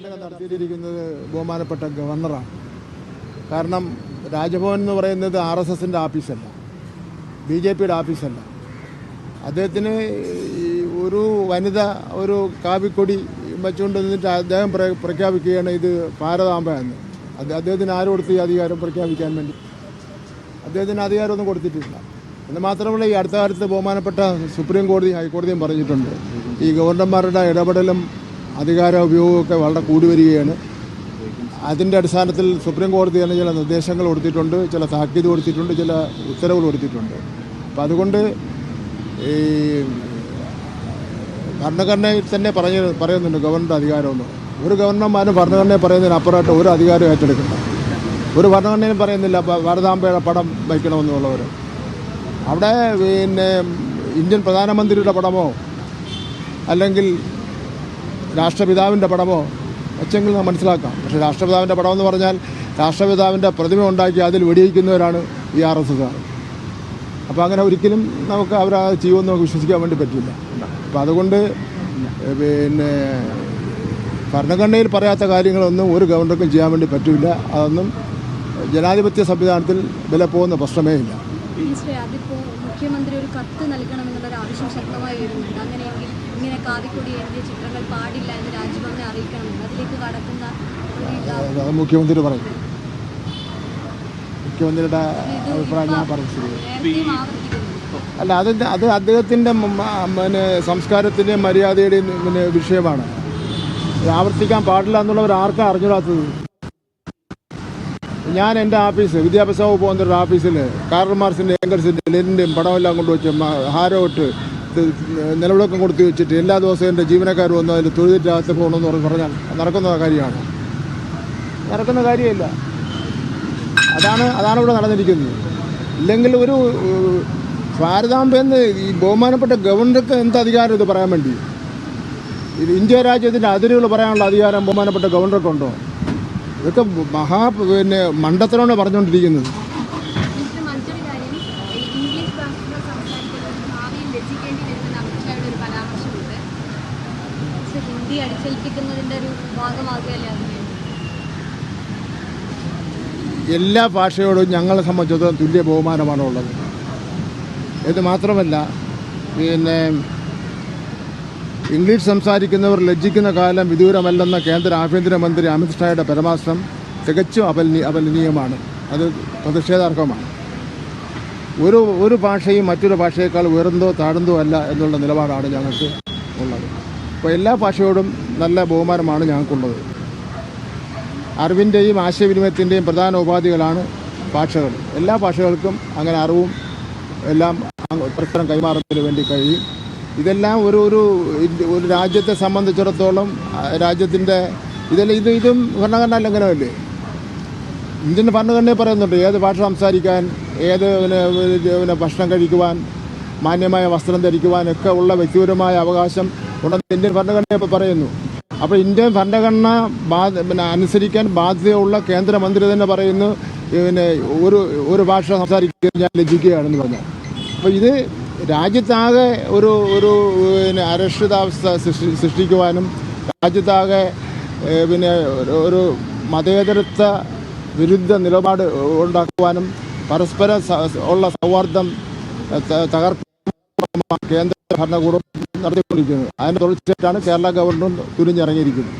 നടത്തിയിരിക്കുന്നത് ബഹുമാനപ്പെട്ട ഗവർണറാണ്. കാരണം രാജ്ഭവൻ എന്ന് പറയുന്നത് ആർ എസ് എസിന്റെ ആഫീസല്ല. ബി ജെ പിയുടെ ആഫീസല്ല. അദ്ദേഹത്തിന് ഒരു വനിത ഒരു കാവിക്കൊടി വെച്ചുകൊണ്ട് നിന്നിട്ട് അദ്ദേഹം പ്ര- പ്രഖ്യാപിക്കുകയാണ് ഇത് ഭാരതാംബ എന്ന്. അത് അദ്ദേഹത്തിന് ആരും കൊടുത്ത് ഈ അധികാരം പ്രഖ്യാപിക്കാൻ വേണ്ടി? അദ്ദേഹത്തിന് അധികാരമൊന്നും കൊടുത്തിട്ടില്ല. എന്ന് മാത്രമല്ല ഈ അടുത്ത കാലത്ത് ബഹുമാനപ്പെട്ട സുപ്രീം കോടതി ഹൈക്കോടതിയും പറഞ്ഞിട്ടുണ്ട്. ഈ ഗവർണർമാരുടെ ഇടപെടലും അധികാര ഉപയോഗമൊക്കെ വളരെ കൂടി വരികയാണ്. അതിന്റെ അടിസ്ഥാനത്തിൽ സുപ്രീം കോടതി തന്നെ ചില നിർദ്ദേശങ്ങൾ കൊടുത്തിട്ടുണ്ട് ചില താക്കീത് കൊടുത്തിട്ടുണ്ട് ചില ഉത്തരവുകൾ കൊടുത്തിട്ടുണ്ട്. അപ്പം അതുകൊണ്ട് ഈ ഭരണഘടനയിൽ തന്നെ പറഞ്ഞ പറയുന്നുണ്ട് ഗവർണറുടെ അധികാരമൊന്നും. ഒരു ഗവർണർമാരും ഭരണഘടനയെ പറയുന്നതിന് അപ്പുറമായിട്ട് ഒരു അധികാരം ഏറ്റെടുക്കണ്ട. ഒരു ഭരണഘടനയും പറയുന്നില്ല ഭാരതാംബയുടെ പടം വയ്ക്കണമെന്നുള്ളവർ അവിടെ പിന്നെ ഇന്ത്യൻ പ്രധാനമന്ത്രിയുടെ പടമോ അല്ലെങ്കിൽ രാഷ്ട്രപിതാവിന്റെ പടമോ വെച്ചെങ്കിൽ നാം മനസ്സിലാക്കാം. പക്ഷേ രാഷ്ട്രപിതാവിന്റെ പടം എന്ന് പറഞ്ഞാൽ രാഷ്ട്രപിതാവിന്റെ പ്രതിമ ഉണ്ടാക്കി അതിൽ വെടിവെക്കുന്നവരാണ് ഈ ആർ എസ് എസ് അപ്പോൾ അങ്ങനെ ഒരിക്കലും നമുക്ക് അവർ ആ ചെയ്യുമെന്ന് നമുക്ക് വിശ്വസിക്കാൻ വേണ്ടി പറ്റില്ല. അപ്പോൾ അതുകൊണ്ട് പിന്നെ ഭരണഘടനയിൽ പറയാത്ത കാര്യങ്ങളൊന്നും ഒരു ഗവർണർക്കും ചെയ്യാൻ വേണ്ടി പറ്റില്ല അതൊന്നും ജനാധിപത്യ സംവിധാനത്തിൽ വില പോകുന്ന പ്രശ്നമേ ഇല്ല. മുഖ്യമന്ത്രി ഒരു കത്ത് നൽകണമെന്നുള്ള ഒരു ആവശ്യം ശക്തമായി വരുന്നുണ്ട് അങ്ങനെയെങ്കിൽ ഇങ്ങനെ കാവിക്കൊടി എഴുതിയ ചിത്രങ്ങൾ പാടില്ല എന്ന് രാജ്ഭവനെ അറിയിക്കണമെന്ന് അതിലേക്ക് കടക്കുന്ന മുഖ്യമന്ത്രി പറയും. മുഖ്യമന്ത്രിയുടെ അഭിപ്രായം ഞാൻ പറഞ്ഞു അല്ല അത് അത് അദ്ദേഹത്തിന്റെ പിന്നെ സംസ്കാരത്തിന്റെയും മര്യാദയുടെയും പിന്നെ വിഷയമാണ്. ആവർത്തിക്കാൻ പാടില്ല എന്നുള്ളവർ ആർക്കാണ് അറിഞ്ഞൂടാത്തത് ഞാൻ എന്റെ ഓഫീസ് വിദ്യാഭ്യാസ വകുപ്പ് ഒരു ഓഫീസിൽ കാർൽ മാർസിന്റെ ഏങ്കർസിന്റെ ലെനിന്റെയും പടമെല്ലാം കൊണ്ടുവച്ച് ഹാരോട്ട് ഹാരം നിലവിളക്കം കൊടുത്തു വെച്ചിട്ട് എല്ലാ ദിവസവും എന്റെ ജീവനക്കാർ വന്ന് അതിൽ തൊഴിലിറ്റകത്ത് പോകണമെന്ന് പറഞ്ഞ് പറഞ്ഞാൽ നടക്കുന്ന കാര്യമാണ്. നടക്കുന്ന കാര്യമില്ല. അതാണ് അതാണ് ഇവിടെ നടന്നിരിക്കുന്നത്. ഇല്ലെങ്കിൽ ഒരു ഏഹ്, ഭാരതാംബ എന്ന് ഈ ബഹുമാനപ്പെട്ട ഗവർണർക്ക് എന്ത് അധികാരം ഇത് പറയാൻ വേണ്ടി? ഇന്ത്യ രാജ്യത്തിന്റെ അതിരുകൾ പറയാനുള്ള അധികാരം ബഹുമാനപ്പെട്ട ഗവർണർക്കുണ്ടോ? ഇതൊക്കെ മഹാ പിന്നെ മണ്ടത്തരമാണ് പറഞ്ഞുകൊണ്ടിരിക്കുന്നത്. എല്ലാ ഭാഷയോടും ഞങ്ങളെ സംബന്ധിച്ചിടത്തോളം തുല്യ ബഹുമാനമാണ് ഉള്ളത് ഇത് മാത്രമല്ല പിന്നെ ഇംഗ്ലീഷ് സംസാരിക്കുന്നവർ ലജ്ജിക്കുന്ന കാലം വിദൂരമല്ലെന്ന കേന്ദ്ര ആഭ്യന്തരമന്ത്രി അമിത്ഷായുടെ പരാമർശം തികച്ചും അപലനീ അപലനീയമാണ്. അത് പ്രതിഷേധാർഹമാണ്. ഒരു ഒരു ഭാഷയും മറ്റൊരു ഭാഷയേക്കാൾ ഉയർന്നോ താഴ്ന്നോ അല്ല എന്നുള്ള നിലപാടാണ് ഞങ്ങൾക്ക് ഉള്ളത്. അപ്പോൾ എല്ലാ ഭാഷയോടും നല്ല ബഹുമാനമാണ് ഞങ്ങൾക്കുള്ളത്. അറിവിന്റെയും ആശയവിനിമയത്തിന്റെയും പ്രധാന ഉപാധികളാണ് ഭാഷകൾ. എല്ലാ ഭാഷകൾക്കും അങ്ങനെ അറിവും എല്ലാം പരസ്പരം കൈമാറുന്നതിന് വേണ്ടി കഴിയും. ഇതെല്ലാം ഒരു ഒരു ഒരു രാജ്യത്തെ സംബന്ധിച്ചിടത്തോളം രാജ്യത്തിന്റെ ഇതെല്ലാം ഇത് ഇതും ഭരണഘടനാ ലംഘനമല്ലേ? ഇന്ത്യൻ ഭരണഘടനയെ പറയുന്നുണ്ട് ഏത് ഭാഷ സംസാരിക്കാൻ ഏത് പിന്നെ ഭക്ഷണം കഴിക്കുവാൻ മാന്യമായ വസ്ത്രം ധരിക്കുവാൻ ഒക്കെ ഉള്ള വ്യക്തിപരമായ അവകാശം ഉണ്ടെന്ന് ഇന്ത്യൻ ഭരണഘടന ഇപ്പോൾ പറയുന്നു. അപ്പോൾ ഇന്ത്യൻ ഭരണഘടന പിന്നെ അനുസരിക്കാൻ ബാധ്യതയുള്ള കേന്ദ്രമന്ത്രി തന്നെ പറയുന്നു പിന്നെ ഒരു ഒരു ഭാഷ സംസാരിക്കാൻ ഞാൻ ലജ്ജിക്കുകയാണെന്ന് പറഞ്ഞു അപ്പോൾ ഇത് രാജ്യത്താകെ ഒരു ഒരു പിന്നെ അരക്ഷിതാവസ്ഥ സൃഷ്ടി സൃഷ്ടിക്കുവാനും രാജ്യത്താകെ പിന്നെ ഒരു- മതേതരത്വ വിരുദ്ധ നിലപാട് ഉണ്ടാക്കുവാനും പരസ്പര ഉള്ള സൗഹാർദ്ദം തകർക്കാൻ കേന്ദ്ര ഭരണകൂടം നടത്തിക്കൊണ്ടിരിക്കുന്നത് അതിന്റെ തുടർച്ചയായിട്ടാണ് കേരള ഗവൺമെന്റ് തുനിഞ്ഞിറങ്ങിയിരിക്കുന്നത്.